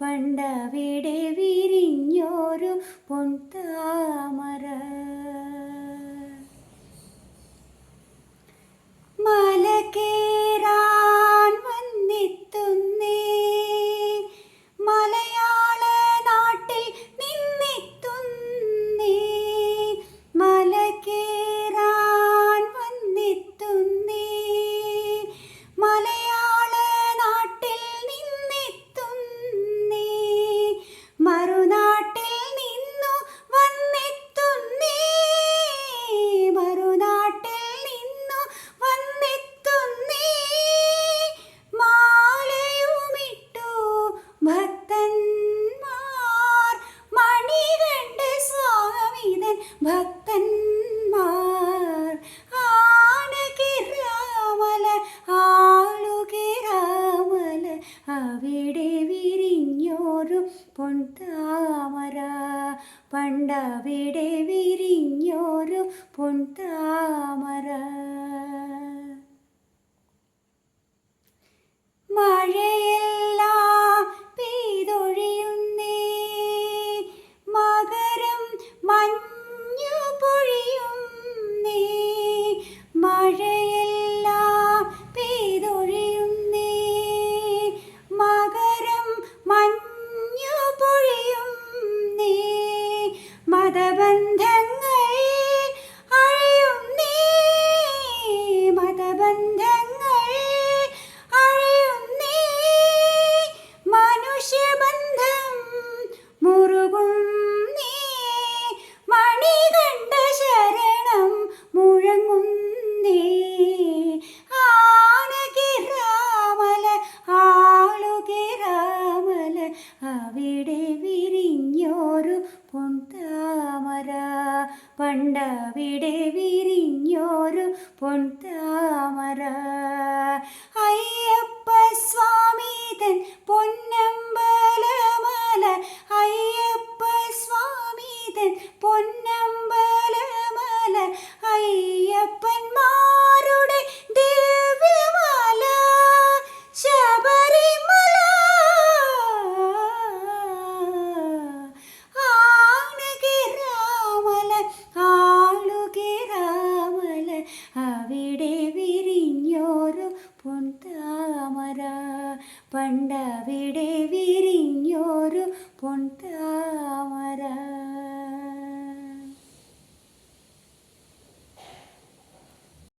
പണ്ടവി താമര പണ്ടവിടെ വിരിഞ്ഞോരു പൊൻതാമര. പണ്ടവിടെ വിരിഞ്ഞോരു പൊൻതാമര. അയ്യപ്പ സ്വാമി തൻ പൊന്നമ്പലമല. അയ്യപ്പ സ്വാമി തൻ പൊന്നമ്പ പണ്ടവിടെ